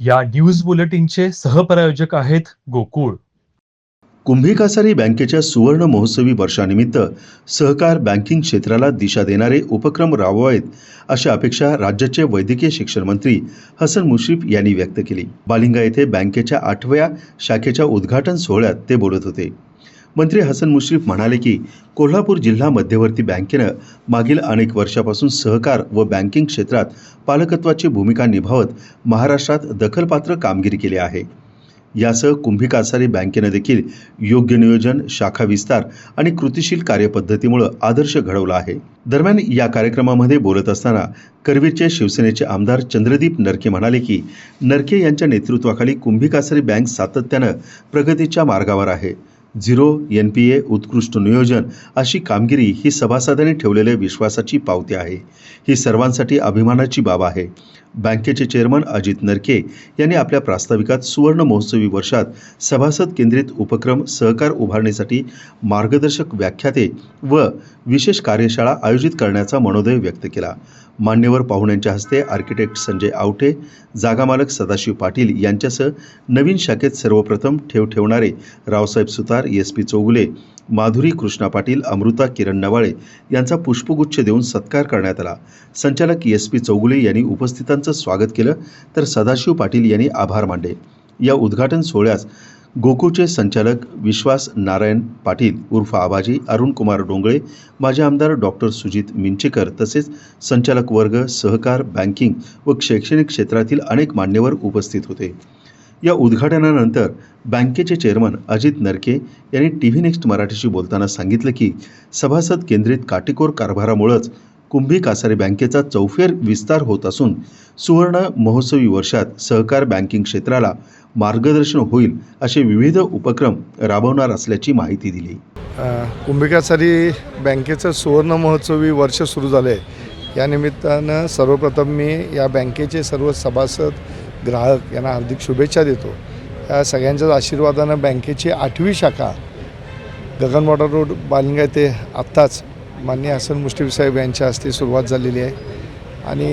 या न्यूज बुलेटिनचे सहप्रायोजक आहेत गोकुळ. कुंभी कासारी बँकेच्या सुवर्ण महोत्सवी वर्षानिमित्त सहकार बँकिंग क्षेत्राला दिशा देणारे उपक्रम राबवावेत अशा अपेक्षा राज्याचे वैद्यकीय शिक्षण मंत्री हसन मुश्रीफ यांनी व्यक्त केली. बालिंगा येथे बँकेच्या आठव्या शाखेच्या उद्घाटन सोहळ्यात ते बोलत होते. मंत्री हसन मुश्रीफ म्हणाले की कोल्हापूर जिल्हा मध्यवर्ती बँकेनं मागील अनेक वर्षापासून सहकार व बँकिंग क्षेत्रात पालकत्वाची भूमिका निभावत महाराष्ट्रात दखलपात्र कामगिरी केली आहे. यासह कुंभी कासारी बँकेनं देखील योग्य नियोजन शाखा विस्तार आणि कृतिशील कार्यपद्धतीमुळं आदर्श घडवला आहे. दरम्यान या कार्यक्रमामध्ये बोलत असताना करवीरचे शिवसेनेचे आमदार चंद्रदीप नरके म्हणाले की नरके यांच्या नेतृत्वाखाली कुंभी कासारी बँक सातत्यानं प्रगतीच्या मार्गावर आहे. झिरो एन पी ए उत्कृष्ट नियोजन अशी कामगिरी ही सभासदांनी ठेवलेल्या विश्वासाची पावती आहे. ही सर्वांसाठी अभिमानाची बाब आहे. बँकेचे चेअरमन अजित नरके यांनी आपल्या प्रास्ताविकात सुवर्ण महोत्सवी वर्षात सभासद केंद्रित उपक्रम सहकार उभारणीसाठी मार्गदर्शक व्याख्याते व विशेष कार्यशाळा आयोजित करण्याचा मनोदय व्यक्त केला. मान्यवर पाहुण्यांच्या हस्ते आर्किटेक्ट संजय आवटे जागामालक सदाशिव पाटील यांच्यासह नवीन शाखेत सर्वप्रथम ठेव ठेवणारे रावसाहेब सुतार एस पी चौगुले माधुरी कृष्णा पाटील अमृता किरण नवाळे यांचा पुष्पगुच्छ देऊन सत्कार करण्यात आला. संचालक एस पी चौगुले यांनी उपस्थितांचं स्वागत केलं तर सदाशिव पाटील यांनी आभार मानले. या उद्घाटन सोहळ्यास गोकुळचे संचालक विश्वास नारायण पाटील उर्फ आबाजी अरुण कुमार डोंगळे माजी आमदार डॉक्टर सुजित मिंचेकर तसेच संचालक वर्ग सहकार बँकिंग व शैक्षणिक क्षेत्रातील अनेक मान्यवर उपस्थित होते. या उद्घाटनानंतर बँकेचे चेअरमन अजित नरके यांनी टी व्ही नेक्स्ट मराठीशी बोलताना सांगितलं की सभासद केंद्रित काटेकोर कारभारामुळेच कुंभी कासारी बँकेचा चौफेर विस्तार होत असून सुवर्ण महोत्सवी वर्षात सहकार बँकिंग क्षेत्राला मार्गदर्शन होईल असे विविध उपक्रम राबवणार असल्याची माहिती दिली. कुंभिकासारी बँकेचं सुवर्ण महोत्सवी वर्ष सुरू झालं आहे यानिमित्तानं सर्वप्रथम मी या बँकेचे सर्व सभासद ग्राहक यांना हार्दिक शुभेच्छा देतो. या सगळ्यांच्याच आशीर्वादानं बँकेची आठवी शाखा गगनवाडा रोड बालिंगा येथे आत्ताच माननीय हसन मुश्रीफ साहेब यांच्या हस्ते सुरुवात झालेली आहे. आणि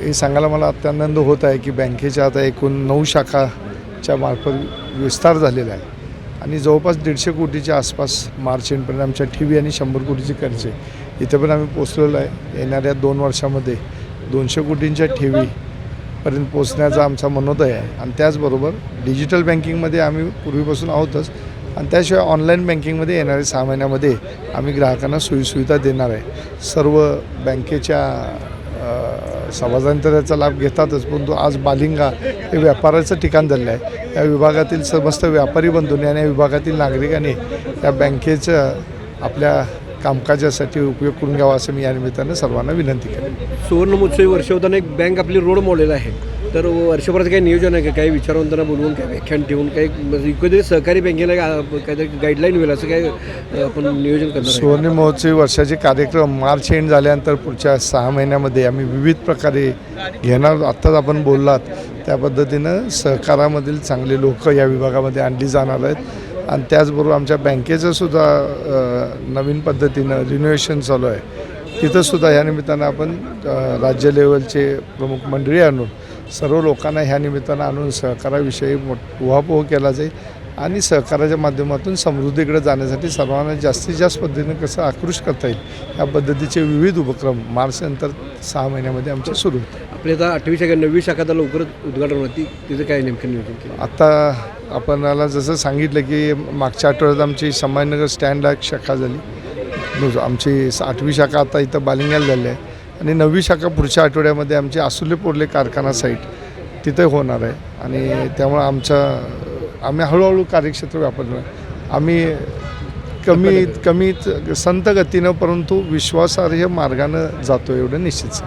हे सांगायला मला अत्यानंद होत आहे की बँकेच्या आता एकूण नऊ शाखाच्या मार्फत विस्तार झालेला आहे. आणि जवळपास दीडशे कोटीच्या आसपास मार्च एंडपर्यंत आमच्या ठेवी आणि शंभर कोटीची कर्ज आहे. इथं पण आम्ही पोचलेलो आहे. येणाऱ्या दोन वर्षामध्ये दोनशे कोटींच्या ठेवीपर्यंत पोचण्याचा आमचा मनोदय आहे. आणि त्याचबरोबर डिजिटल बँकिंगमध्ये आम्ही पूर्वीपासून आहोतच. आणि त्याशिवाय ऑनलाईन बँकिंगमध्ये येणाऱ्या सहा महिन्यामध्ये आम्ही ग्राहकांना सोयीसुविधा देणार आहे. सर्व बँकेच्या अ, याचा लाभ घेतातच परंतु आज बालिंगा हे व्यापाराचं ठिकाण झालेलं आहे. या विभागातील समस्त व्यापारी बंधूंनी आणि या विभागातील नागरिकांनी या बँकेचं आपल्या कामकाजासाठी उपयोग करून घ्यावा असं मी या निमित्तानं सर्वांना विनंती करेन सुवर्ण महोत्सवी वर्ष होताना एक बँक आपली रोड मॉडेल आहे. तर वर्षभराचं काही नियोजन आहे का? काही विचारवंतांना बोलवून काही व्याख्यान ठेवून काही एकंदरीत सहकारी बँकेला काय- काहीतरी गाईडलाईन होईल असं काय आपण नियोजन आहे? सुवर्ण महोत्सवी वर्षाचे कार्यक्रम मार्च एंड झाल्यानंतर पुढच्या सहा महिन्यामध्ये आम्ही विविध प्रकारे घेणार. आत्ताच आपण बोललात त्या पद्धतीनं सहकारामधील चांगले लोक या विभागामध्ये आणली जाणार आहेत. आणि त्याचबरोबर आमच्या बँकेचं सुद्धा नवीन पद्धतीनं रिनोव्हेशन चालू आहे. तिथंसुद्धा ह्या निमित्तानं आपण राज्य लेवलचे प्रमुख मंडळी आणून सर्व लोकांना ह्या निमित्तानं आणून सहकाराविषयी मोठ उहापोह केला जाईल आणि सहकाराच्या माध्यमातून समृद्धीकडे जाण्यासाठी सर्वांना जास्तीत जास्त पद्धतीने कसं आकृष्ट करता येईल या पद्धतीचे विविध उपक्रम मार्च नंतर सहा महिन्यामध्ये आमचे सुरू होतील आपली आता आठवी शाखा नववी शाखा आता लवकरच उद्घाटन होती तिचं काय नेमकं नियोजन केलं? आता आपणाला जसं सांगितलं की मागच्या आठवड्यात आमची संभाजीनगर स्टँडला एक शाखा झाली. आमची आठवी शाखा आता इथं बालिंग्याला झाली आहे. आणि नववी शाखा पुढच्या आठवड्यामध्ये आमची आसुले पोर्ले कारखाना साईट तिथे होणार आहे. आणि त्यामुळं आमच्या आम्ही हळूहळू कार्यक्षेत्र व्यापलं आहे. आम्ही कमी कमीत संत गतीनं परंतु विश्वासार्ह मार्गानं जातो एवढं निश्चित